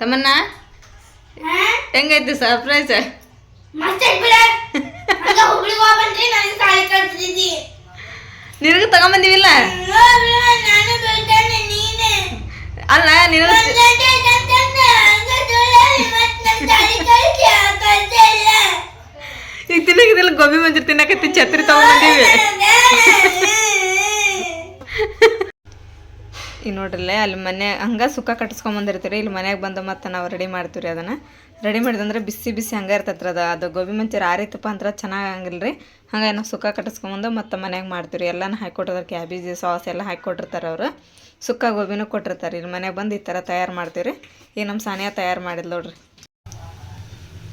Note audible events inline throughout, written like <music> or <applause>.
ತಮ್ಮನ್ನ ಹೆಂಗೈತಿ ಸರ್ಪ್ರೈಸ್ ನಿನಗ ತಗೊಂಬಂದಿವಿಲ್ಲ ಅಲ್ಲ ನಿನಗೆ ಈಗ ತಿನ್ನಕಿದಿಲ್ಲ ಗೋಬಿ ಮಂಚೂರಿ ತಿನ್ನಕತ್ತಿ ಛತ್ರಿ ತಗೊಂಬಂದಿವಿ ಈಗ ನೋಡ್ರಲ್ಲೇ. ಅಲ್ಲಿ ಮನೆ, ಹಂಗೆ ಸುಕ್ಕ ಕಟ್ಟಿಸ್ಕೊಂಬಂದಿರ್ತೀರಿ ಇಲ್ಲಿ ಮನೆಯಾಗೆ ಬಂದು ಮತ್ತೆ ನಾವು ರೆಡಿ ಮಾಡ್ತೀವಿ ರೀ ಅದನ್ನು. ರೆಡಿ ಮಾಡಿದಂದ್ರೆ ಬಿಸಿ ಬಿಸಿ ಹಂಗೆ ಇರ್ತೈತ್ರಿ ಅದು. ಅದು ಗೋಬಿ ಮಂಚೂರಿ ಆರಿತಪ್ಪ ಅಂದ್ರೆ ಚೆನ್ನಾಗಿ ಹಂಗಿಲ್ಲ ರೀ ಹಂಗೆ ನಾವು ಸುಕ್ಕ ಕಟ್ಟಿಸ್ಕೊಂಬಂದು ಮತ್ತೆ ಮನೆಯಾಗೆ ಮಾಡ್ತೀವಿ ರೀ ಎಲ್ಲನೂ ಹಾಕಿಕೊಟ್ಟಿರ್ತಾರೆ ಕ್ಯಾಬೇಜ್, ಸಾಸ್ ಎಲ್ಲ ಹಾಕಿಕೊಟ್ಟಿರ್ತಾರೆ ಅವರು. ಸುಕ್ಕ, ಗೋಬಿನೂ ಕೊಟ್ಟಿರ್ತಾರೆ. ಇಲ್ಲಿ ಮನೆಗೆ ಬಂದು ಈ ಥರ ತಯಾರು ಮಾಡ್ತೀವಿ ರೀ ಈಗ ನಮ್ಮ ಸಾನಿಯಾ ತಯಾರು ಮಾಡಿದ್ ನೋಡ್ರಿ.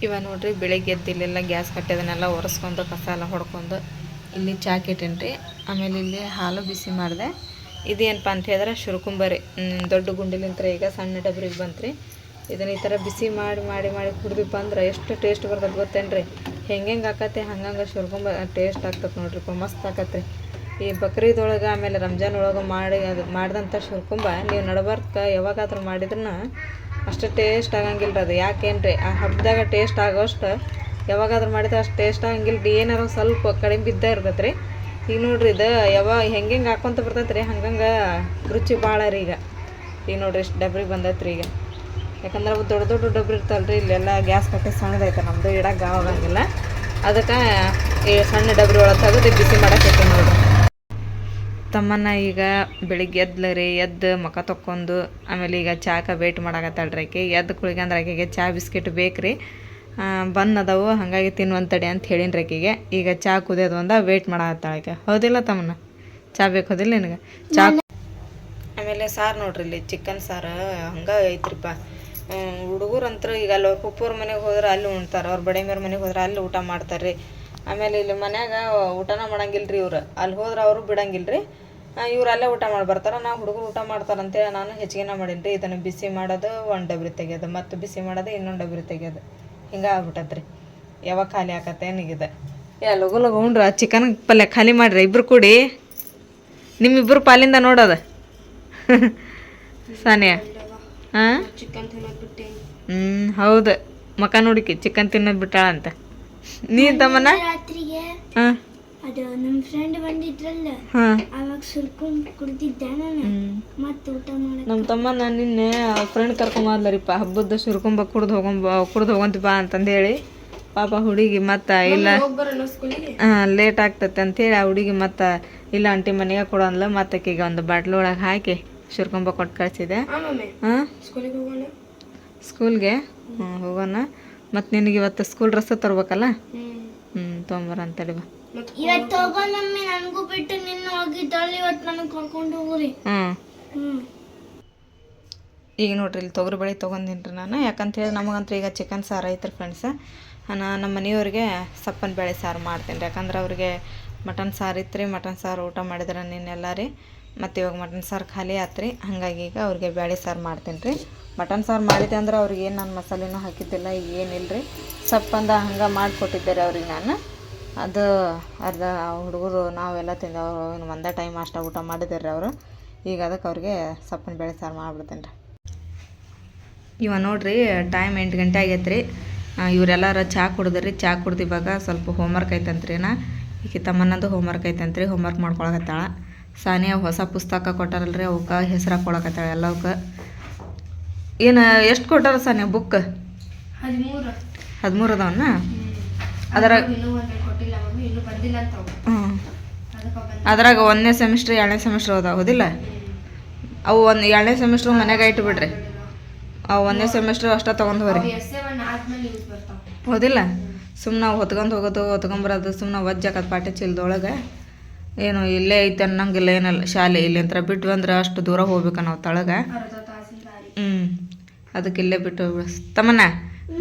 ಇವಾಗ ನೋಡ್ರಿ ಬೆಳಿಗ್ಗೆ ಎದ್ದು ಇಲ್ಲೆಲ್ಲ ಗ್ಯಾಸ್ ಕಟ್ಟಿದನ್ನೆಲ್ಲ ಒರೆಸ್ಕೊಂಡು ಕಸ ಎಲ್ಲ ಹೊಡ್ಕೊಂಡು ಇಲ್ಲಿ ಚಾಕ್ ಇಟ್ಟೇನ್ರಿ. ಆಮೇಲೆ ಇಲ್ಲಿ ಹಾಲು ಬಿಸಿ ಮಾಡಿದೆ. ಇದೇನಪ್ಪ ಅಂತ ಹೇಳಿದ್ರೆ ಶುರ್ಕುಂಬರಿ ದೊಡ್ಡ ಗುಂಡಿಲಿಂತ್ರ ಈಗ ಸಣ್ಣ ಡಬ್ರಿಗೆ ಬಂತ್ರಿ. ಇದನ್ನ ಈ ಥರ ಬಿಸಿ ಮಾಡಿ ಮಾಡಿ ಮಾಡಿ ಕುಡ್ದಿಪ್ಪ ಅಂದ್ರೆ ಎಷ್ಟು ಟೇಸ್ಟ್ ಬರ್ತದೆ ಗೊತ್ತೇನ್ರಿ? ಹೆಂಗೆ ಹೆಂಗೆ ಆಕತ್ತೆ ಹಂಗಂಗೆ ಶುರ್ಕುಂಬ ಟೇಸ್ಟ್ ಆಗ್ತದೆ ನೋಡ್ರಿಪ್ಪ ಮಸ್ತ್ ಆಕತ್ರಿ ಈ ಬಕ್ರೀದೊಳಗೆ ಆಮೇಲೆ ರಂಜಾನ್ ಒಳಗೆ ಮಾಡಿ, ಅದು ಮಾಡಿದಂಥ ಶುರ್ಕುಂಬ ನೀವು ನಡಬರ್ಕ ಯಾವಾಗಾದ್ರೂ ಮಾಡಿದ್ರನ್ನ ಅಷ್ಟು ಟೇಸ್ಟ್ ಆಗಂಗಿಲ್ಲ ಅದು. ಯಾಕೇನ್ರಿ? ಆ ಹಬ್ಬದಾಗ ಟೇಸ್ಟ್ ಆಗೋಷ್ಟು ಯಾವಾಗಾದ್ರೂ ಮಾಡಿದ್ರೆ ಅಷ್ಟು ಟೇಸ್ಟ್ ಆಗಂಗಿಲ್ಲ ರೀ ಏನಾರು ಸ್ವಲ್ಪ ಕಡಿಮೆ ಬಿದ್ದ ಇರ್ತೈತೆ ರೀ ಈಗ ನೋಡ್ರಿ ಇದು ಯಾವಾಗ ಹೆಂಗೆ ಹಾಕೊಂತ ಬರ್ತೈತೆ ರೀ ಹಂಗಂಗೆ ರುಚಿ ಭಾಳ ರೀ ಈಗ. ಈಗ ನೋಡ್ರಿ ಇಷ್ಟು ಡಬ್ರಿ ಬಂದೈತೆ ರೀ ಈಗ. ಯಾಕಂದ್ರೆ ಅವು ದೊಡ್ಡ ದೊಡ್ಡ ಡಬ್ರಿ ಇರ್ತಾವಲ್ಲ ರೀ ಇಲ್ಲೆಲ್ಲ ಗ್ಯಾಸ್ ಕಟ್ಟಿ ಸಣ್ಣದೈತೆ ನಮ್ಮದು ಇಡಕ್ಕೆ ಆಗಂಗಿಲ್ಲ. ಅದಕ್ಕೆ ಈ ಸಣ್ಣ ಡಬ್ರಿ ಒಳಗೆ ತೆಗೆದು ಬಿಸಿ ಮಾಡಕ್ಕೆ ನೋಡ್ರಿ. ತಮ್ಮನ್ನ ಈಗ ಬೆಳಿಗ್ಗೆ ಎದ್ಲ ರೀ, ಎದ್ದು ಮುಖ ತೊಕ್ಕೊಂಡು ಆಮೇಲೆ ಈಗ ಚಾಕ ವೇಟ್ ಮಾಡಾಕತ್ತಾಳ್ರಿ ಆಕೆ. ಎದ್ದು ಕುಳಿಗಂದ್ರೆ ಆಕೆಗೆ ಚಾ, ಬಿಸ್ಕೆಟ್ ಬೇಕು ರೀ ಬನ್ ಅದಾವು ಹಾಗಾಗಿ ತಿನ್ನುವಂತಡಿ ಅಂತ ಹೇಳಿನ್ರಿ ಆಕಿಗೆ. ಈಗ ಚಾ ಕುದಿಯೋದು ಒಂದ ವೇಟ್ ಆಕೆ. ಹೌದಿಲ್ಲ ತಮ್ಮನ್ನ ಚಾ ಬೇಕು ಹೋದಿಲ್ಲ ನಿನಗೆ? ಚಾ ಆಮೇಲೆ ಸಾರು ನೋಡ್ರಿ ಇಲ್ಲಿ ಚಿಕನ್ ಸಾರು ಹಂಗೆ ಐತ್ರಿಪ್ಪ ಹುಡುಗರು ಅಂತೂ ಈಗ ಅಲ್ಲಿ ಅವ್ರ ಪುಪ್ಪವ್ರ ಮನೆಗೆ ಹೋದ್ರೆ ಅಲ್ಲಿ ಉಣ್ತಾರೆ ಅವ್ರ ಬಡಿಮೇರ ಮನೆಗೆ ಹೋದ್ರೆ ಅಲ್ಲಿ ಊಟ ಮಾಡ್ತಾರೆ ರೀ ಆಮೇಲೆ ಇಲ್ಲಿ ಮನ್ಯಾಗ ಊಟನ ಮಾಡಂಗಿಲ್ಲ ರೀ ಇವ್ರು. ಅಲ್ಲಿ ಹೋದ್ರೆ ಅವರು ಬಿಡಂಗಿಲ್ಲ ರೀ ಇವ್ರು ಅಲ್ಲೇ ಊಟ ಮಾಡಿ ಬರ್ತಾರೆ ನಾವು ಹುಡುಗರು ಊಟ ಮಾಡ್ತಾರೆ ಅಂತೇಳಿ ನಾನು ಹೆಚ್ಚಿಗೆನ ಮಾಡೀನಿ ರೀ ಇದನ್ನು ಬಿಸಿ ಮಾಡೋದು ಒಂದು ಡಬ್ರಿ ತೆಗೆಯೋದು ಮತ್ತು ಬಿಸಿ ಮಾಡೋದು ಇನ್ನೊಂದು ಡಬ್ರಿ ತೆಗಿಯೋದು. ಹಿಂಗೆ ಆಗ್ಬಿಟ್ಟತ್ರಿ. ಯಾವಾಗ ಖಾಲಿ ಆಕತ್ತೆ ಏನಿಗಿದೆ? ಏ ಲಗು ಲಗು ಉಂಡ್ರ ಚಿಕನ್ ಪಲ್ಯ ಖಾಲಿ ಮಾಡ್ರಿ ಇಬ್ರು ಕೂಡಿ. ನಿಮ್ಮಿಬ್ಬರು ಪಾಲಿಂದ ನೋಡೋದು? <laughs> ಸಾನಿಯಾ? ಹಾಂ ಚಿಕನ್ ತಿನ್ನೋದು ಬಿಟ್ಟೆ. ಹ್ಞೂ ಹೌದು. ಮಕ ನೋಡಿಕಿ ಚಿಕನ್ ತಿನ್ನೋದು ಬಿಟ್ಟಾಳಂತ. ನೀ ತಮ್ಮನ ಹಾಂ ಅದು ನಮ್ಮ ಫ್ರೆಂಡ್ ಬಂದಿದ್ರಲ್ಲ ಹಾಂ. ಅವಾಗ ಸುರ್ಕೊಂಡ್ ಕುಡ್ದಿದ್ದೆ ನಾನು. ಮತ್ತೆ ಊಟ ಮಾಡಿ ನಮ್ಮ ತಮ್ಮ ನಾನು ನಿನ್ನೆ ಫ್ರೆಂಡ್ ಕರ್ಕೊಂಬಂದ್ಲರಿಪ್ಪ ಹಬ್ಬದ ಸುರ್ಕೊಂಬ ಕುಡ್ದು ಹೋಗೊಂಬ ಕುಡ್ದು ಹೋಗಂತಿಪ್ಪ ಅಂತಂದು ಹೇಳಿ ಪಾಪ ಹುಡುಗಿ ಮತ್ತೆ ಇಲ್ಲ ಹಾಂ ಲೇಟ್ ಆಗ್ತೈತೆ ಅಂತೇಳಿ ಆ ಹುಡುಗಿ ಮತ್ತೆ ಇಲ್ಲ ಆಂಟಿ ಮನೆಗೆ ಕೊಡೋನ್ಲ ಮತ್ತೆ ಈಗ ಒಂದು ಬಾಟ್ಲ್ ಒಳಗೆ ಹಾಕಿ ಸುರ್ಕೊಂಬ ಕೊಟ್ಟು ಕಳಿಸಿದೆ. ಹಾಂ ಸ್ಕೂಲಿಗೆ ಹೋಗೋಣ? ಸ್ಕೂಲ್ಗೆ ಹ್ಞೂ ಹೋಗೋಣ. ಮತ್ತು ನಿನಗೆ ಇವತ್ತು ಸ್ಕೂಲ್ ಡ್ರೆಸ್ಸ ತರ್ಬೇಕಲ್ಲ? ಹ್ಞೂ ತೊಗೊಂಬರ ಅಂತೇಳಿ ಬಾ. ಇವತ್ತು ಹೋಗೋಣಮ್ಮಿ ನನಗೂ ಬಿಟ್ಟು ನಿನ್ನ ಹೋಗಿದ್ದಾಳೆ ಇವತ್ತು ನನಗೆ ಕರ್ಕೊಂಡು ಹೋಗ್ರಿ. ಹ್ಞೂ ಹ್ಮ್. ಈಗ ನೋಡ್ರಿ ಇಲ್ಲಿ ತೊಗರಿ ಬೇಳೆ ತೊಗೊಂಡಿನ್ರಿ ರೀ ನಾನು. ಯಾಕಂತ ಹೇಳಿ ನಮಗಂತೂ ಈಗ ಚಿಕನ್ ಸಾರು ಐತ್ರಿ ಫ್ರೆಂಡ್ಸ್ ನಾನು ನಮ್ಮ ಮನೆಯವ್ರಿಗೆ ಸಪ್ಪನ ಬೇಳೆ ಸಾರು ಮಾಡ್ತೀನಿ ರೀ. ಯಾಕಂದ್ರೆ ಅವ್ರಿಗೆ ಮಟನ್ ಸಾರು ಇತ್ತು ರೀ ಮಟನ್ ಸಾರು ಊಟ ಮಾಡಿದ್ರೆ ನಿನ್ನೆಲ್ಲ ರೀ. ಮತ್ತು ಇವಾಗ ಮಟನ್ ಸಾರು ಖಾಲಿ ಆತು ರೀ ಹಾಗಾಗಿ ಈಗ ಅವ್ರಿಗೆ ಬೇಳೆ ಸಾರು ಮಾಡ್ತೀನಿ ರೀ. ಮಟನ್ ಸಾರು ಮಾಡಿದ್ದೆ ಅಂದ್ರೆ ಅವ್ರಿಗೆ ಏನು ನಾನು ಮಸಾಲೆನೂ ಹಾಕಿದ್ದಿಲ್ಲ ಈಗ ಏನಿಲ್ಲ ರೀ ಸಪ್ಪಂದ ಹಂಗೆ ಮಾಡಿಕೊಟ್ಟಿದ್ದೆ ರೀ ಅವ್ರಿಗೆ ನಾನು. ಅದು ಅರ್ಧ ಹುಡುಗರು ನಾವೆಲ್ಲ ತಿಂದ ಒಂದು ಒಂದೇ ಟೈಮ್ ಅಷ್ಟ ಊಟ ಮಾಡಿದ್ದಾರೆ ರೀ ಅವರು. ಈಗ ಅದಕ್ಕೆ ಅವ್ರಿಗೆ ಸಪ್ಪನ ಬೇಳೆ ಸಾರು ಮಾಡಿಬಿಡ್ತೇನೆ ರೀ. ಇವ ನೋಡ್ರಿ ಟೈಮ್ ಎಂಟು ಗಂಟೆ ಆಗೈತೆ ರೀ. ಇವರೆಲ್ಲರ ಚಹಾ ಕುಡಿದ್ರಿ. ಚಾ ಕುಡ್ದು ಇವಾಗ ಸ್ವಲ್ಪ ಹೋಮ್ವರ್ಕ್ ಐತಂತ್ರಿ ನಾ ಈಕೆ ತಮ್ಮನದು ಹೋಮ್ವರ್ಕ್ ಐತಂತ್ರಿ ಹೋಮ್ವರ್ಕ್ ಮಾಡ್ಕೊಳಕತ್ತಾಳ. ಸಾನಿಯ ಹೊಸ ಪುಸ್ತಕ ಕೊಟ್ಟಾರಲ್ರಿ ಅವಕ್ಕೆ ಹೆಸರು ಹಾಕೊಳಕತ್ತಾಳ ಎಲ್ಲವಕ್ಕೆ ಏನು ಎಷ್ಟು ಕೊಟ್ಟಾರ ಸಾನಿಯಾ ಬುಕ್ ಹದಿಮೂರು. ಹದಿಮೂರು ಅದಾವನ್ನ ಅಂತ ಅದಕ್ಕೆ ಅದ್ರಾಗ ಒಂದನೇ ಸೆಮಿಸ್ಟ್ರ್ ಎರಡನೇ ಸೆಮಿಸ್ಟ್ರ್ ಓದಾಗೋದಿಲ್ಲ? ಹೌದಿಲ್ಲ ಅವು ಒಂದು ಎರಡನೇ ಸೆಮಿಸ್ಟ್ರ್ ಮನೆಗೆ ಇಟ್ಟು ಬಿಡ್ರಿ. ಅವು ಒಂದನೇ ಸೆಮಿಸ್ಟ್ರ್ ಅಷ್ಟ ತೊಗೊಂಡು ಹೋಗ್ರಿ. ಯೂಸ್ ಸುಮ್ಮನೆ ಹೊತ್ಕೊಂಡ್ ಹೋಗೋದು ಹೊತ್ಕೊಂಬರೋದು ಸುಮ್ಮನೆ ವಜ್ಜಾಕತ್ ಪಾಠ ಚೀಲದೊಳಗೆ ಏನು ಇಲ್ಲೇ ಐತೆ ಅನ್ನಂಗಿಲ್ಲ ಏನಲ್ಲ ಶಾಲೆ ಇಲ್ಲಿಂತ್ರ ಬಿಟ್ಟು ಅಂದ್ರೆ ಅಷ್ಟು ದೂರ ಹೋಗ್ಬೇಕು ನಾವು ತಳಗೆ. ಹ್ಞೂ ಅದಕ್ಕೆ ಇಲ್ಲೇ ಬಿಟ್ಟು ಬಿಡ್ಸ್. ತಮ್ಮನ್ನ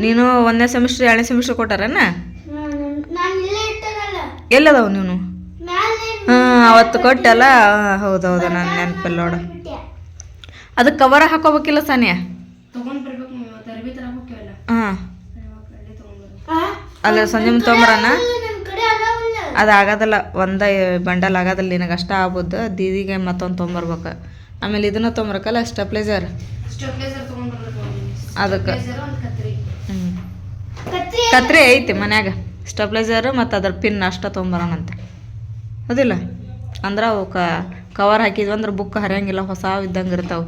ನೀನು ಒಂದನೇ ಸೆಮಿಸ್ಟ್ರ್ ಎರಡನೇ ಸೆಮಿಸ್ಟ್ರ್ ಕೊಟ್ಟಾರನ? ಇಲ್ಲೇ ಎಲ್ಲದಾವು ನೀನು? ಹಾ ಹಾಂ ಅವತ್ತು ಕೊಟ್ಟಲ್ಲ? ಹೌದು ಹೌದು ನಾನು ನೆನಪಿಲ್ಲ ನೋಡು. ಅದಕ್ಕೆ ಕವರ್ ಹಾಕೋಬೇಕಿಲ್ಲ ಸಾನಿಯಾ? ಹಾಂ. ಅಲ್ಲ ಸಂಜೆ ಮುಂದೆ ತೊಗೊಂಬರಣ ಅದು ಆಗೋದಿಲ್ಲ ಒಂದೇ ಬಂಡಲ್ ಆಗೋದಿಲ್ಲ ನಿನಗೆ ಅಷ್ಟ ಆಗ್ಬೋದು. ದೀದಿಗೆ ಮತ್ತೊಂದು ತೊಗೊಂಬರ್ಬೇಕು. ಆಮೇಲೆ ಇದನ್ನ ತೊಗೊಂಬರ್ಕಲ್ಲ ಸ್ಟೆಪ್ಲೈಸರ್ ಅದಕ್ಕೆ. ಹ್ಞೂ ಕತ್ರಿ ಐತಿ ಮನ್ಯಾಗ. ಸ್ಟೆಬ್ಲೈಸರ್ ಮತ್ತು ಅದ್ರ ಪಿನ್ ಅಷ್ಟ ತೊಗೊಂಬರೋಣಂತೆ. ಅದಿಲ್ಲ? ಅಂದ್ರೆ ಅವಕ್ಕೆ ಕವರ್ ಹಾಕಿದ್ವಿ ಅಂದ್ರೆ ಬುಕ್ ಹರಿಯಂಗಿಲ್ಲ ಹೊಸ ಇದ್ದಂಗೆ ಇರ್ತಾವೆ.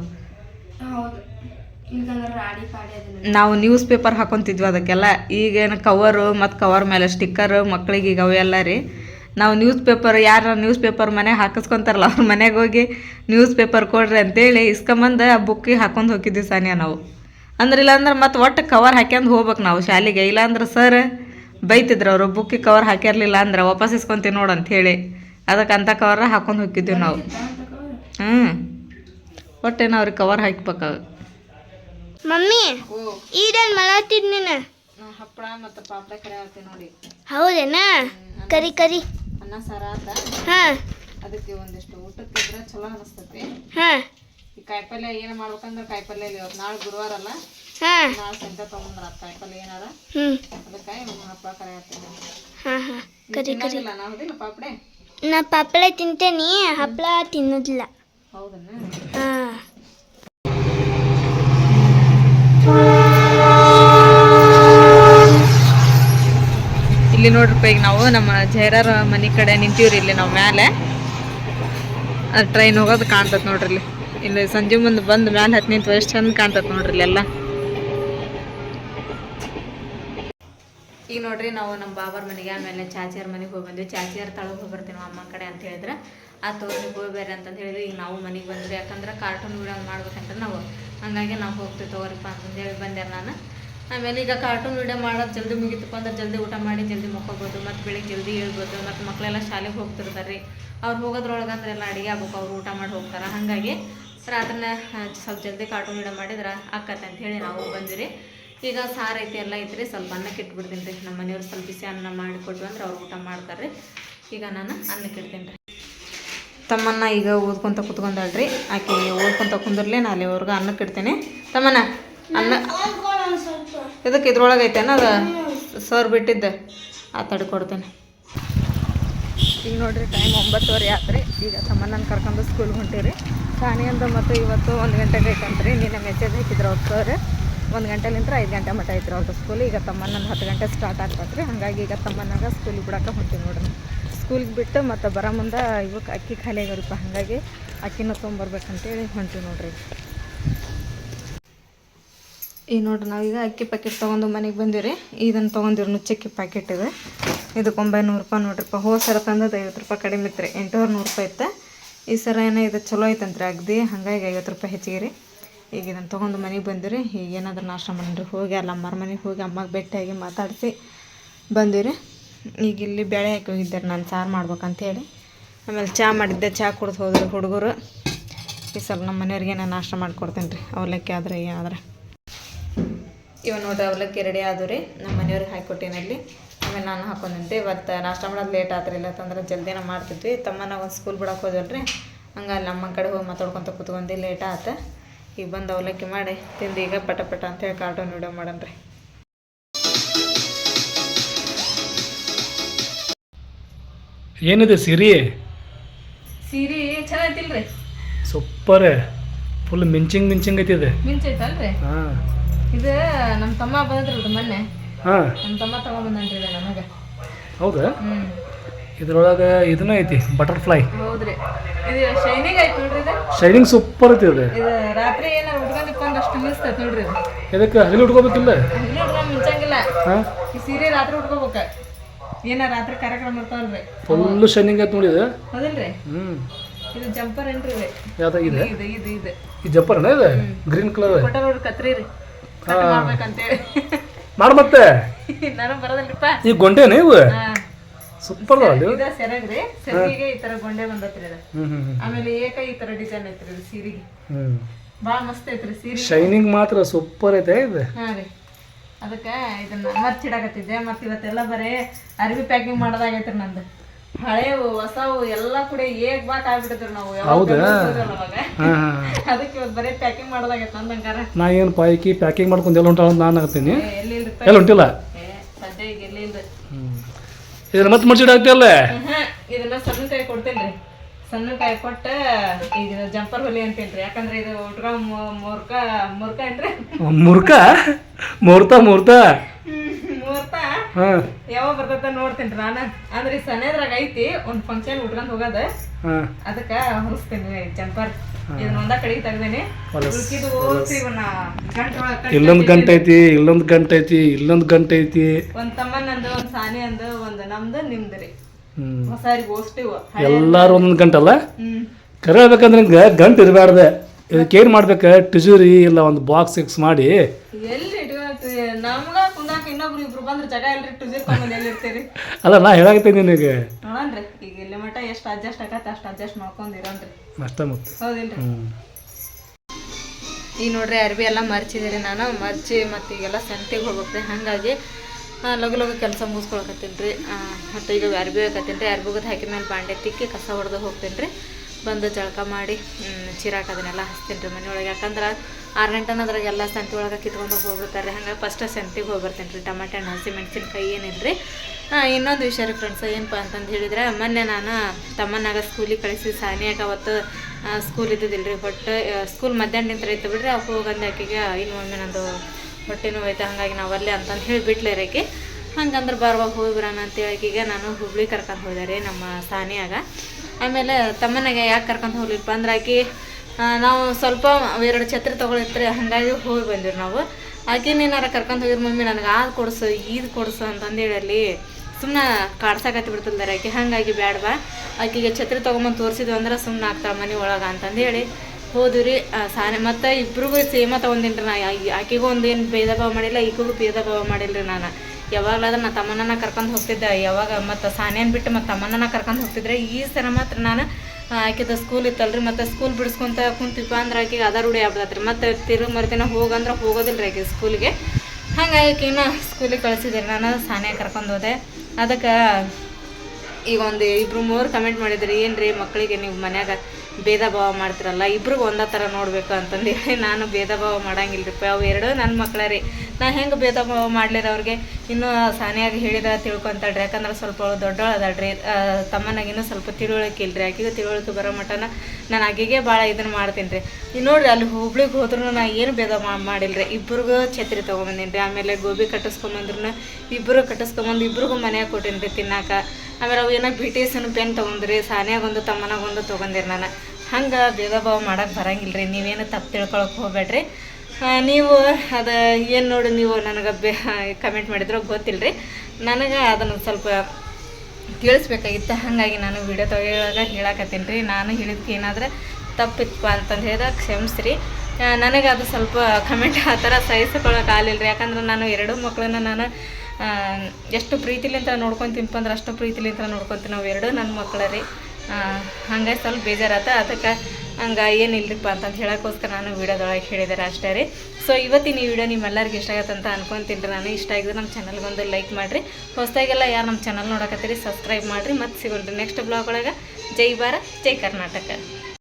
ನಾವು ನ್ಯೂಸ್ ಪೇಪರ್ ಹಾಕೊತಿದ್ವಿ ಅದಕ್ಕೆಲ್ಲ. ಈಗೇನು ಕವರು ಮತ್ತು ಕವರ್ ಮೇಲೆ ಸ್ಟಿಕ್ಕರ್ ಮಕ್ಕಳಿಗೆ ಈಗ ಅವೆಲ್ಲ ರೀ. ನಾವು ನ್ಯೂಸ್ ಪೇಪರ್ ಯಾರು ನ್ಯೂಸ್ ಪೇಪರ್ ಮನೆ ಹಾಕಿಸ್ಕೊತಾರಲ್ಲ ಅವ್ರ ಮನೆಗೆ ಹೋಗಿ ನ್ಯೂಸ್ ಪೇಪರ್ ಕೊಡ್ರಿ ಅಂತೇಳಿ ಇಸ್ಕೊಂಬಂದು ಆ ಬುಕ್ಕಿಗೆ ಹಾಕೊಂಡು ಹೋಗಿದ್ವಿ ಸಾನಿಯ ನಾವು. ಅಂದ್ರೆ ಇಲ್ಲಾಂದ್ರೆ ಮತ್ತೆ ಒಟ್ಟು ಕವರ್ ಹಾಕ್ಯಂದು ಹೋಗ್ಬೇಕು ನಾವು ಶಾಲೆಗೆ. ಇಲ್ಲಾಂದ್ರೆ ಸರ್ ಬೈತಿದ್ರು ಅವರು ಬುಕ್ಕಿಗೆ ಕವರ್ ಹಾಕಿರಲಿಲ್ಲ ಅಂದ್ರೆ ವಾಪಸ್ ಇಸ್ಕೊಂತೀವಿ ನೋಡು ಅಂತ ಹೇಳಿ. ಅದಕ್ಕೆ ಅಂಥ ಕವರ್ ಹಾಕೊಂಡು ಹೋಗಿದ್ವಿ ನಾವು. ಹ್ಞೂ ಒಟ್ಟೇನ ಅವ್ರಿಗೆ ಕವರ್ ಹಾಕ್ಬೇಕಾಗ ಮಮ್ಮಿ ಈಡನ್ ಮಾಡತ್ತಿದ್ ನೀನು. ಹಪ್ಪಳ ಮತ್ತು ಪಾಪಡ ಕರೆ ನೋಡಿ. ಹೌದೇನಾ? ಕರಿ ಕರಿ. ಅನ್ನ ಸಾರ ಆತ. ಹಾ. ಅದಕ್ಕೆ ಒಂದಿಷ್ಟು ಊಟಕ್ಕಿದ್ರೆ ಚಲೋ ಅನಿಸ್ತೈತಿ. ಹಾಂ. ಈ ಕಾಯಿಪಲ್ಯ ಏನು ಮಾಡ್ಬೇಕಂದ್ರೆ ಕಾಯಿಪಲ್ಯ ಇವತ್ತು ನಾಳೆ ಗುರುವಾರ ಅಲ್ಲ ಹಾ. ನಾಳೆ ಸಂತೆ ತೊಗೊಂಡ್ರ ಕಾಯಿಪಲ್ಯ ಏನಾರ. ಹ್ಮ್. ಅದಕ್ಕೆ ಹಪ್ಪಳ ಕರೆ ಆಗ್ತೀನಿ ಹಾ ಹಾ. ಕರಿ ಕರಿ. ತಿನ್ನಂಗಿಲ್ಲ ನಾವು ಹೌದಿಲ್ಲ ಪಾಪಡೆ? ನಾ ಪಾಪಳ ತಿಂತೇನಿ ಹಪ್ಪಳ ತಿನ್ನೋದಿಲ್ಲ. ಹೌದನ್ನ ಹಾ. ಇಲ್ಲಿ ನೋಡ್ರಿಪ್ಪ ಈಗ ನಾವು ನಮ್ಮ ಜೈರಾರ ಮನೆ ಕಡೆ ನಿಂತೀವ್ರಿ ಇಲ್ಲಿ ನಾವು ಮ್ಯಾಲೆ. ಟ್ರೈನ್ ಹೋಗೋದು ಕಾಣ್ತತ್ ನೋಡ್ರಿ ಇಲ್ಲಿ. ಇಲ್ಲಿ ಸಂಜೆ ಮುಂದೆ ಬಂದು ಮ್ಯಾಲೆ ಹತ್ತು ನಿಂತು ಎಷ್ಟು ಚಂದ ಕಾಣ್ತತ್ ನೋಡ್ರಿ ಇಲ್ಲೆಲ್ಲ. ಈಗ ನೋಡ್ರಿ ನಾವು ನಮ್ಮ ಬಾಬಾರ ಮನೆಗೆ ಆಮೇಲೆ ಚಾಚಿಯರ್ ಮನೆಗೆ ಹೋಗಿ ಬಂದ್ವಿ. ಚಾಚಿಯರ್ ತಳಗೆ ಹೋಗಿ ಬರ್ತೀವಿ ಅಮ್ಮ ಕಡೆ ಅಂತ ಹೇಳಿದ್ರೆ. ಆ ತೋರ್ನಿಗೆ ಹೋಗಿ ಬೇರೆ ಅಂತಂದು ಹೇಳಿದ್ರು. ಈಗ ನಾವು ಮನೆಗೆ ಬಂದ್ರಿ ಯಾಕಂದ್ರೆ ಕಾರ್ಟೂನ್ ವೀಡಿಯೋ ಮಾಡ್ಬೇಕಂತ ನಾವು ಹಂಗಾಗಿ ನಾವು ಹೋಗ್ತೀವಿ ತಗೋರಿಪ್ಪ ಅಂತಂದು ಹೇಳಿ ಬಂದೆ ನಾನು. ಆಮೇಲೆ ಈಗ ಕಾರ್ಟೂನ್ ವೀಡಿಯೋ ಮಾಡೋದು ಜಲ್ದಿ ಮುಗಿತಪ್ಪ ಅಂದ್ರೆ ಜಲ್ದಿ ಊಟ ಮಾಡಿ ಜಲ್ದಿ ಮಕ್ಕೋಬೋದು ಮತ್ತು ಬೆಳಿಗ್ಗೆ ಜಲ್ದಿ ಹೇಳ್ಬೋದು. ಮತ್ತು ಮಕ್ಕಳೆಲ್ಲ ಶಾಲೆಗೆ ಹೋಗ್ತಿರ್ತಾರೆ ರೀ ಅವ್ರು ಹೋಗೋದ್ರೊಳಗೆ ಅಂದ್ರೆ ಎಲ್ಲ ಅಡುಗೆ ಆಗ್ಬೇಕು. ಅವ್ರು ಊಟ ಮಾಡಿ ಹೋಗ್ತಾರೆ. ಹಾಗಾಗಿ ರಾತ್ರಿನ ಸ್ವಲ್ಪ ಜಲ್ದಿ ಕಾರ್ಟೂನ್ ವೀಡಿಯೋ ಮಾಡಿದ್ರೆ ಆಕತ್ತೆ ಅಂತ ಹೇಳಿ ನಾವು ಬಂದಿರಿ ಈಗ ಸಾರು ಐತೆ, ಎಲ್ಲ ಐತ್ರಿ. ಸ್ವಲ್ಪ ಅನ್ನಕ್ಕೆ ಇಟ್ಬಿಡ್ತೀನಿ ರೀ. ನಮ್ಮ ಮನೆಯವ್ರು ಸ್ವಲ್ಪ ಬಿಸಿ ಅನ್ನ ಮಾಡಿ ಕೊಟ್ವಿ ಅಂದ್ರೆ ಅವ್ರು ಊಟ ಮಾಡ್ತಾರೆ ರೀ. ಈಗ ನಾನು ಅನ್ನಕ್ಕೆ ಇಡ್ತೀನಿ ರೀ. ತಮ್ಮನ್ನ ಈಗ ಓದ್ಕೊಂತ ಕುತ್ಕೊಂಡಾಳ್ರಿ. ಆಕೆ ಓದ್ಕೊಂತ ಕುಂದಿರ್ಲಿ ನಾನು ಅಲ್ಲಿವರೆಗೂ ಅನ್ನಕ್ಕೆ ಇಡ್ತೀನಿ. ತಮ್ಮನ ಅನ್ನ ಇದಕ್ಕೆ ಇದ್ರೊಳಗೆ ಐತೇನ ಅದು? ಸರ್ ಬಿಟ್ಟಿದ್ದೆ. ಆ ತಡ್ಕೊಡ್ತೇನೆ ಈಗ ನೋಡ್ರಿ ಟೈಮ್ ಒಂಬತ್ತುವರೆ ಆತ್ರಿ. ಈಗ ತಮ್ಮನ್ನ ಕರ್ಕೊಂಡು ಸ್ಕೂಲ್ಗೆ ಹೊಂಟೀರಿ ಸಾನಿ ಅಂತ ಮತ್ತು ಇವತ್ತು ಒಂದು ಗಂಟೆಗೆ ಐತಂತ್ರಿ ನಿನ್ನೆ ಮೆಸೇಜ್ ಹಾಕಿದ್ರು ಅವ್ರ ಸರ್ ಒಂದು ಗಂಟೆಲಿಂತ್ರ ಐದು ಗಂಟೆ ಮಟ್ಟ ಐತ್ರಿ ಅವ್ರದ್ದು ಸ್ಕೂಲ್ ಈಗ ತಮ್ಮನ್ನ ಹತ್ತು ಗಂಟೆ ಸ್ಟಾರ್ಟ್ ಆಗ್ತತ್ರಿ. ಹಾಗಾಗಿ ಈಗ ತಮ್ಮನಾಗ ಸ್ಕೂಲಿಗೆ ಬಿಡಕ್ಕೆ ಹೊಂಟೀವಿ ನೋಡ್ರಿ. ಸ್ಕೂಲ್ಗೆ ಬಿಟ್ಟು ಮತ್ತು ಬರೋ ಮುಂದೆ ಇವಕ್ಕೆ ಅಕ್ಕಿ ಖಾಲಿ ಆಗ್ಯಾರಪ್ಪ ಹಾಗಾಗಿ ಅಕ್ಕಿನ ತೊಗೊಂಬರ್ಬೇಕಂತೇಳಿ ಹೊಂಟೀವಿ ನೋಡ್ರಿ. ಈಗ ನೋಡ್ರಿ ನಾವೀಗ ಅಕ್ಕಿ ಪ್ಯಾಕೆಟ್ ತೊಗೊಂಡು ಮನೆಗೆ ಬಂದಿವಿ ಇದನ್ನು ತೊಗೊಂಡಿವ್ರಿ ನುಚ್ಚಕ್ಕಿ ಪ್ಯಾಕೆಟ್ ಇದೆ. ಇದಕ್ಕೆ ಒಂಬೈನೂರು ರೂಪಾಯಿ ನೋಡ್ರಿಪ್ಪ. ಹೋದ ಸರ ತಂದದ್ದು ಐವತ್ತು ರೂಪಾಯಿ ಕಡಿಮೆ ಇತ್ತು ರೀ ಎಂಟುನೂರು ನೂರು ರೂಪಾಯಿ ಇತ್ತು. ಈ ಸರ ಏನೋ ಇದು ಚಲೋ ಐತಂತ್ರಿ ಅಗದಿ. ಹಾಗಾಗಿ ಐವತ್ತು ರೂಪಾಯಿ ಹೆಚ್ಚಿಗೆ ರೀ ಈಗ ಇದನ್ನು ತೊಗೊಂಡು ಮನೆಗೆ ಬಂದಿರಿ. ಈಗ ಏನಾದರೂ ನಾಷ್ಟ ಮಾಡಿರಿ ಹೋಗಿ, ಅಲ್ಲ ಅಮ್ಮರ ಮನೆಗೆ ಹೋಗಿ ಅಮ್ಮಗೆ ಭೇಟಿಯಾಗಿ ಮಾತಾಡಿಸಿ ಬಂದಿರಿ. ಈಗ ಇಲ್ಲಿ ಬೇಳೆ ಹಾಕಿ ಹೋಗಿದ್ದಾರೆ. ನಾನು ಸಾರು ಮಾಡ್ಬೇಕಂತೇಳಿ ಆಮೇಲೆ ಚಹಾ ಮಾಡಿದ್ದೆ. ಚಹಾ ಕುಡ್ದು ಹೋದ್ರೆ ಹುಡುಗರು. ಈ ಸ್ವಲ್ಪ ನಮ್ಮ ಮನೆಯವ್ರಿಗೆ ನಾನು ನಾಷ್ಟ ಮಾಡಿಕೊಡ್ತೀನಿ ರೀ ಅವಲಕ್ಕಿ ಆದರೆ ಏನಾದ್ರೆ. ಇವ ನೋಡ್ರಿ ಅವಲಕ್ಕಿ ರೆಡಿ ಆದವು ರೀ ನಮ್ಮ ಮನೆಯವ್ರಿಗೆ ಹಾಕಿಕೊಟ್ಟೇನಲ್ಲಿ ಆಮೇಲೆ ನಾನು ಹಾಕೊಂಡಿದ್ದೆ ಇವತ್ತು ನಾಷ್ಟ ಮಾಡೋದು ಲೇಟ್ ಆದ್ರೆ ಇಲ್ಲ ಅಂತಂದ್ರೆ ಜಲ್ದಿನ ಮಾಡ್ತಿದ್ವಿ. ತಮ್ಮ ಒಂದು ಸ್ಕೂಲ್ ಬಿಡೋಕೆ ಹೋದಲ್ರಿ ಹಂಗೆ ಅಲ್ಲಿ ನಮ್ಮ ಕಡೆ ಹೋಗಿ ಮಾತಾಡ್ಕೊತ ಕೂತ್ಕೊಂಡು ಲೇಟ್ ಆತ. ಈಗ ಬಂದು ಅವಲಕ್ಕಿ ಮಾಡಿ ತಿಂದು ಈಗ ಪಟ ಪಟ ಅಂತೇಳಿ ಕಾರ್ಟೂನ್ ವಿಡಿಯೋ ರೀ ಏನಿದೆ ಸಿರಿ? ಸೀರೆ ಚೆನ್ನಾಗಿಲ್ರಿ ಸೂಪರ್ ಫುಲ್ ಮಿಂಚಿಂಗ್ ಮಿಂಚಿಂಗ್ ಐತಿದೆ. ಮಿಂಚೈತಲ್ರಿ? ಹಾಂ. ಇದು ನಮ್ಮ ತಮ್ಮ ಬಂದ್ರಲ್ರಿ ಮೊನ್ನೆ. ಹಾಂ. ನಮ್ಮ ತಮ್ಮ ತಗೊಂಬಂದನ್ರಿ ಇದು ನಮಗೆ. ಹೌದಾ? ಹ್ಞೂ ಇದ್ರೊಳಗೆ ಇದನ್ನ ಐತಿ ಬಟರ್ಫ್ಲೈ ಹೌದ್ರಿ. ಇದು ಶೈನಿಂಗ್ ಐತಿ ನೋಡ್ರಿ ಇದು? ಶೈನಿಂಗ್ ಸೂಪರ್ ಐತಿ ಇದು. ಇದು ರಾತ್ರಿ ಏನ ಉಟ್ಕೊಂಡಿಪ್ಪ ಅಂದ್ರೆ ಅಷ್ಟು ಮಿಸ್ತೈತೆ ನೋಡ್ರಿ ಇದು. ಇದಕ್ಕೆ ಹಗಲು ಉಟ್ಕೋಬೇಕಿಲ್ಲ? ಹಗಲು ಉಟ್ಕೊಂಡ್ ಮಿಂಚಂಗಿಲ್ಲ. ಹಾಂ? ಈ ಸೀರೆ ರಾತ್ರಿ ಉಟ್ಕೋಬೇಕ. ಏನ ರಾತ್ರಿ ಕಾರ್ಯಕ್ರಮ ಇರ್ತಾವಲ್ರಿ. ಫುಲ್ ಶೈನಿಂಗ್ ಐತಿ ನೋಡಿ ಇದು. ಹೌದಿಲ್ರಿ? ಹ್ಞೂ ಇದು ಜಂಪರ್ ಏನ್ರಿ ಇದು? ಯಾವ್ದು ಇದೆ? ಇದು ಇದು ಇದು ಈ ಜಪ್ಪರ್ನ ಇದು? ಗ್ರೀನ್ ಕಲರ್ ಕೊಟ್ಟ ನೋಡ್ರಿ ಕತ್ರಿ ರೀ ಮಾಡ್ಬೇಕಂತೇಳಿ. ಮಾಡು ಮತ್ತೆ. <laughs> ನಾನು ಬರೋದಿಲ್ರಿಪ್ಪ. ಈ ಗೊಂಡೆನ ಇವು? ಹಾ. ಸೂಪರ್ ಅಲ್ಲಿ ಇದು? ಸೆರಗ್ರಿ ಸೆರಗಿಗೆ ಈ ತರ ಗೊಂಡೆ ಬಂದತ್ರಿ ಹ್ಞೂ ಆಮೇಲೆ ಏಕ ಈ ತರ ಡಿಸೈನ್ ಐತ್ರಿ ಇದು ಸೀರೆಗೆ. ಹ್ಮ್. ಭಾಳ ಮಸ್ತ್ ಐತ್ರಿ ಸೀರೆ. ಶೈನಿಂಗ್ ಮಾತ್ರ ಸೂಪರ್ ಐತೆ ಇದು. ಹಾ ರೀ. ಅದಕ್ಕೆ ಇದನ್ನ ಮರ್ಚಿಡಾಕತ್ತಿದ್ದೆ ಮತ್ತೆ ಇವತ್ತೆಲ್ಲ ಬರೀ ಅರಿವಿ ಪ್ಯಾಕಿಂಗ್ ಮಾಡೋದಾಗೈತ್ರಿ ನಂದು. ಹಳೆವು ಹೊಸವು ಎಲ್ಲ ಕೂಡ ಏಕ್ ಬಾಕ್ ಆಗ್ಬಿಟ್ಟಿದ್ರು ನಾವು. ಅದಕ್ಕೆ ಇವತ್ತು ಬರೀ ಪ್ಯಾಕಿಂಗ್ ಮಾಡೋದಾಗೈತೆ ನಂದಂಗಾರ ನಾ ಏನು ಪಾಯ್ಕಿ ಪ್ಯಾಕಿಂಗ್ ಮಾಡ್ಕೊಂಡು ಎಲ್ಲ ಹೊಂಟಾಳ ನಾನು ಆಗ್ತೀನಿ ಎಲ್ಲಿ ಹೊಂಟಿಲ್ಲ ಏ ಸದ್ಯ ಈಗ ಎಲ್ಲಿ ಇಲ್ರಿ ಇದನ್ನ ಮತ್ತೆ ಮುಚ್ಚಿಡ ಹ್ಮ್ ಇದನ್ನ ಸಣ್ಣ ಕೈ ಕೊಡ್ತೇನ್ರಿ. ಸಣ್ಣ ಕೊಟ್ಟ ಕೊಟ್ಟು ಈಗ ಜಂಪರ್ ಹೊಲಿ ಅಂತೇನ್ರಿ. ಯಾಕಂದ್ರೆ ಇದು ಹುಡುಗ ಮೂರ್ಕ ಮೂರ್ಕ ಏನ್ರಿ? ಮುರ್ಕ ಮುಹೂರ್ತ ಮುಹೂರ್ತ ಮೂರ್ತ? ಯಾವಾಗ ಬರ್ತೈತ ನೋಡ್ತೇನ್ರಿ ನಾನು. ಅಂದ್ರೆ ಈ ಸನೇದ್ರಾಗ ಐತಿ ಒಂದ್ ಫಂಕ್ಷನ್ ಉಟ್ಕೊಂಡ್ ಹೋಗೋದ. ಅದಕ್ಕ ಹೊರಸ್ತೇನೆ ಜಂಪರ್. ಗಂಟ್ ಇಲ್ಲೊಂದು ಗಂಟೆ ಐತಿ ಇಲ್ಲೊಂದು ಗಂಟೆ ಐತಿ ಇಲ್ಲೊಂದು ಗಂಟೆ ಐತಿ. ಒಂದ್ ಅಂದ ಒಂದ್ ಸಾನಿ ಅಂದ ಒಂದ್ ನಮ್ದು ಎಲ್ಲಾರು ಒಂದೊಂದು ಗಂಟಲ್ಲ ಅಲ್ಲ? ಕರೆ ಹೇಳ್ಬೇಕಂದ್ರೆ ನಿಮ್ಗೆ ಗಂಟು ಇರಬಾರ್ದೆ. ಇದಕ್ಕೆ ಏನು ಮಾಡ್ಬೇಕು? ಟಿಜೂರಿ ಇಲ್ಲ ಒಂದು ಬಾಕ್ಸ್ ಫಿಕ್ಸ್ ಮಾಡಿ. ಅಲ್ಲ ನಾ ಹೇಳಾಕತ್ತೀನಿ ನಿನಗೆ. ಮಟ ಎಷ್ಟು ಅಡ್ಜಸ್ಟ್ ಆಗತ್ತೆ ಅಷ್ಟು ಅಡ್ಜಸ್ಟ್ ಮಾಡ್ಕೊಂಡಿರೋನ್ರಿ ಅಷ್ಟೇ ಮತ್ತೆ. ಹೌದಿಲ್ರಿ? ಈಗ ನೋಡ್ರಿ ಅರ್ಬಿ ಎಲ್ಲ ಮರ್ಚಿದಿರಿ ನಾನು. ಮರ್ಚಿ ಮತ್ತು ಈಗೆಲ್ಲ ಸಂತೆಗೆ ಹೋಗ್ಬೇಕ್ರಿ. ಹಾಗಾಗಿ ಲಗು ಲಗು ಕೆಲಸ ಮುಗಿಸ್ಕೊಳಕತ್ತೀನಿ ರೀ. ಮತ್ತು ಈಗ ಅರ್ಬಿ ಹೋಗತ್ತೀನಿ ರೀ ಅರ್ಬಿಗದು ಹಾಕಿದ ಮೇಲೆ ಬಾಂಡೆ ತಿಕ್ಕಿ ಕಸ ಹೊಡೆದು ಹೋಗ್ತೀನಿ ರೀ ಬಂದು ಜಳಕ ಮಾಡಿ ಚಿರಾಟ ಅದನ್ನೆಲ್ಲ ಹಚ್ತೀನಿ ರೀ ಮನೆಯೊಳಗೆ. ಯಾಕಂದ್ರೆ ಆರು ಗಂಟೆನ ಅದ್ರಾಗೆಲ್ಲ ಸಂತೆ ಒಳಗೆ ಕಿತ್ಕೊಂಡು ಹೋಗ್ಬಿಡ್ತಾರೆ. ಹಂಗೆ ಫಸ್ಟ್ ಸಂತೆಗೆ ಹೋಗ್ಬರ್ತೀನಿ ರೀ ಟಮಾಟೆ ಹಣ್ಣು ಹಸಿ ಮೆಣಸಿನ್ಕಾಯಿ ಏನಿಲ್ಲ ರೀ ಇನ್ನೊಂದು ವಿಷಯ ರೀ ಫ್ರೆಂಡ್ಸ್ ಏನಪ್ಪ ಅಂತಂದು ಹೇಳಿದ್ರೆ, ಮೊನ್ನೆ ನಾನು ತಮ್ಮನಾಗ ಸ್ಕೂಲಿಗೆ ಕಳಿಸಿ ಸಾನಿಯಾಗ ಅವತ್ತು ಸ್ಕೂಲ್ ಇದ್ದಿದ್ದಿಲ್ಲ ರೀ ಬಟ್ ಸ್ಕೂಲ್ ಮಧ್ಯಾಹ್ನ ನಿಂತರ ಇತ್ತು ಬಿಡ್ರಿ. ಅಪ್ಪ ಹೋಗಂದು ಆಕೆಗೆ ಇನ್ನು ಒಮ್ಮೆ ನಂದು ಹೊಟ್ಟೆನೂ ಹೋಯ್ತು ಹಾಗಾಗಿ ನಾವು ಅಲ್ಲೇ ಅಂತಂದು ಹೇಳಿ ಬಿಟ್ಲೆ ರೀ ಹಂಗಂದ್ರೆ ಬರುವಾಗ ಹೋಗಿ ಬರೋಣ ಅಂತೇಳಿ ಆಕೆಗೆ ನಾನು ಹುಬ್ಳಿ ಕರ್ಕೊಂಡು ಹೋದೆ ರೀ ನಮ್ಮ ಸಾನಿಯಾಗ. ಆಮೇಲೆ ತಮ್ಮನಿಗೆ ಯಾಕೆ ಕರ್ಕೊಂಡು ಹೋಗ್ಲಿಪ್ಪ ಅಂದ್ರೆ ಆಕೆ ನಾವು ಸ್ವಲ್ಪ ಎರಡು ಛತ್ರಿ ತೊಗೊಳಿತ್ರಿ ಹಾಗಾಗಿ ಹೋಗಿ ಬಂದಿರು ನಾವು. ಆಕಿನ ಏನಾರ ಕರ್ಕೊಂಡು ಹೋಗಿರ್ ಮಮ್ಮಿ, ನನಗೆ ಅದು ಕೊಡ್ಸು ಇದು ಕೊಡ್ಸು ಅಂತಂದೇಳಿ ಸುಮ್ಮನೆ ಕಾಡ್ಸಕತ್ತಿ ಬಿಡ್ತಿಲ್ದಾರೆ ಆಕೆ. ಹಾಗಾಗಿ ಬ್ಯಾಡ ಬಾ ಆಕೆಗೆ ಛತ್ರಿ ತೊಗೊಂಬಂದು ತೋರಿಸಿದ್ವಿ ಅಂದ್ರೆ ಸುಮ್ಮನೆ ಆಗ್ತಾಳೆ ಮನೆ ಒಳಗೆ ಅಂತಂದೇಳಿ ಹೋದ್ವಿ ರೀ ಸಾನೆ, ಮತ್ತು ಇಬ್ರಿಗೂ ಸೇಮ ತೊಗೊಂಡಿನಿ ರೀ ನಾ ಆಕೆಗೂ ಒಂದೇನು ಭೇದ ಭಾವ ಮಾಡಿಲ್ಲ ಈಗೂ ಭೇದ ಭಾವ ಮಾಡಿಲ್ಲ ರೀ ನಾನು. ಯಾವಾಗಲಾದ್ರೆ ನಾ ತಮ್ಮನ ಕರ್ಕೊಂಡು ಹೋಗ್ತಿದ್ದೆ. ಯಾವಾಗ ಮತ್ತು ಸಾನೇನ್ ಬಿಟ್ಟು ಮತ್ತು ತಮ್ಮನ ಕರ್ಕೊಂಡು ಹೋಗ್ತಿದ್ರೆ ಈ ಸಲ ಮಾತ್ರ ನಾನು ಆಕೆದ ಸ್ಕೂಲ್ ಇತ್ತಲ್ರಿ. ಮತ್ತು ಸ್ಕೂಲ್ ಬಿಡಿಸ್ಕೊಂತ ಕುಂತಿಪ್ಪ ಅಂದ್ರೆ ಆಕೆಗೆ ಅದ ರೂಢಿ ಆಗ್ಬಿಡತ್ರಿ. ಮತ್ತು ತಿರುಗಿ ಮರ್ದಿನ ಹೋಗಂದ್ರೆ ಹೋಗೋದಿಲ್ಲ ರೀ ಆಕೆ ಸ್ಕೂಲಿಗೆ ಹಂಗಾಗಿ ಆಕಿನ ಸ್ಕೂಲಿಗೆ ಕಳಿಸಿದ್ರಿ ನಾನು ಸಾನೆ ಕರ್ಕೊಂಡು ಹೋದೆ. ಅದಕ್ಕೆ ಈಗ ಒಂದು ಇಬ್ರು ಮೂರು ಕಮೆಂಟ್ ಮಾಡಿದ್ರಿ, ಏನ್ರಿ ಮಕ್ಕಳಿಗೆ ನೀವು ಮನ್ಯಾಗ ಭೇದ ಭಾವ ಮಾಡ್ತಿರಲ್ಲ? ಇಬ್ರಿಗೆ ಒಂದೇ ಥರ ನೋಡಬೇಕು ಅಂತಂದೇಳಿ ನಾನು ಭೇದ ಭಾವ ಮಾಡಂಗಿಲ್ರಿಪ್ಪ. ಅವು ಎರಡು ನನ್ನ ಮಕ್ಕಳ ರೀ. ನಾ ಹೆಂಗೆ ಭೇದ ಭಾವ ಮಾಡ್ಲಿರ ಅವ್ರಿಗೆ? ಇನ್ನೂ ಸಾನಿಯಾಗಿ ಹೇಳಿದ ತಿಳ್ಕೊಂತಾಳ್ರಿ. ಯಾಕಂದ್ರೆ ಸ್ವಲ್ಪ ಅವಳು ದೊಡ್ಡವಳು ಅದಾಳ್ರಿ ತಮ್ಮನಾಗ ಇನ್ನೂ ಸ್ವಲ್ಪ ತಿಳುವಳಿಕೆ ಇಲ್ರಿ ಆಕೆಗೂ ತಿಳುವಳಿಕೆ ಬರೋ ಮಟನ ನಾನು ಆಕೆಗೆ ಭಾಳ ಇದನ್ನು ಮಾಡ್ತೀನಿ ರೀ ನೋಡ್ರಿ ಅಲ್ಲಿ ಹುಬ್ಳಿಗೆ ಹೋದ್ರೂ ನಾ ಏನು ಭೇದ ಮಾ- ಮಾಡಿಲ್ರಿ. ಇಬ್ರಿಗೂ ಛತ್ರಿ ತೊಗೊಂಬಂದೀನಿ ರೀ ಆಮೇಲೆ ಗೋಬಿ ಕಟ್ಟಿಸ್ಕೊಂಬಂದ್ರು ಇಬ್ಬರು ಕಟ್ಟಿಸ್ಕೊಂಬಂದು ಇಬ್ರಿಗೂ ಮನೆಯಾಗ ಕೊಟ್ಟೀನಿ ರೀ ತಿನ್ನಾಕ. ಆಮೇಲೆ ಅವು ಏನೋ ಬಿ ಟಿ ಎಸ್ ಪೆನ್ ತೊಗೊಂಡ್ರಿ ಸಾನ್ಯಾಗೊಂದು ತಮ್ಮನಾಗೊಂದು ತೊಗೊಂಡಿರಿ ನಾನು. ಹಂಗೆ ಭೇದ ಭಾವ ಮಾಡಕ್ಕೆ ಬರಂಗಿಲ್ಲ ರೀ ನೀವೇನು ತಪ್ಪು ತಿಳ್ಕೊಳಕ್ಕೆ ಹೋಗ್ಬೇಡ್ರಿ. ನೀವು ಅದು ಏನು ನೋಡಿ ನೀವು ನನಗೆ ಬೇ ಕಮೆಂಟ್ ಮಾಡಿದ್ರು ಗೊತ್ತಿಲ್ಲ ರೀ ನನಗೆ ಅದನ್ನು ಸ್ವಲ್ಪ ತಿಳಿಸ್ಬೇಕಾಗಿತ್ತು. ಹಾಗಾಗಿ ನಾನು ವಿಡಿಯೋ ತೆಗಿಯೋವಾಗ ಹೇಳಕತ್ತೀನಿ ರೀ. ನಾನು ಹೇಳಿದ್ಕೆ ಏನಾದ್ರೆ ತಪ್ಪಿತ್ತಪ್ಪ ಅಂತಂದು ಹೇಳಿದಾಗ ಕ್ಷಮಿಸ್ರಿ. ನನಗೆ ಅದು ಸ್ವಲ್ಪ ಕಮೆಂಟ್ ಆ ಥರ ಸಹಿಸ್ಕೊಳ್ಳೋಕೆ ಆಗಲಿಲ್ಲ ರೀ ಯಾಕಂದ್ರೆ ನಾನು ಎರಡೂ ಮಕ್ಕಳನ್ನ ನಾನು ಎಷ್ಟು ಪ್ರೀತಿಲಿಂತ ನೋಡ್ಕೊತೀನಪ್ಪ ಅಂದ್ರೆ ಅಷ್ಟು ಪ್ರೀತಿಲಿಂತ ನೋಡ್ಕೊತೀನಿ ನಾವು ಎರಡು ನನ್ನ ಮಕ್ಕಳ ರೀ. ಹಂಗಾಗಿ ಸ್ವಲ್ಪ ಬೇಜಾರಾತ, ಅದಕ್ಕೆ ಹಂಗೆ ಏನಿಲ್ಲರಿಪ್ಪ ಅಂತಂದು ಹೇಳೋಕ್ಕೋಸ್ಕರ ನಾನು ವೀಡಿಯೋದೊಳಗೆ ಹೇಳಿದ್ದಾರೆ ಅಷ್ಟೇ ರೀ. ಸೊ ಇವತ್ತಿನ ಈ ವಿಡಿಯೋ ನಿಮ್ಮೆಲ್ಲರಿಗೂ ಇಷ್ಟ ಆಗತ್ತೆ ಅಂತ ಅನ್ಕೊಂತೀನಿ ರೀ ನಾನು. ಇಷ್ಟ ಆಗಿದ್ರೆ ನಮ್ಮ ಚಾನಲ್ಗೊಂದು ಲೈಕ್ ಮಾಡಿರಿ. ಹೊಸದಾಗೆಲ್ಲ ಯಾರು ನಮ್ಮ ಚಾನಲ್ ನೋಡಕತ್ತೀರಿ ಸಬ್ಸ್ಕ್ರೈಬ್ ಮಾಡಿರಿ. ಮತ್ತು ಸಿಗೋಣ್ರಿ ನೆಕ್ಸ್ಟ್ ಬ್ಲಾಗ್ ಒಳಗೆ. ಜೈ ಭಾರತ್, ಜೈ ಕರ್ನಾಟಕ.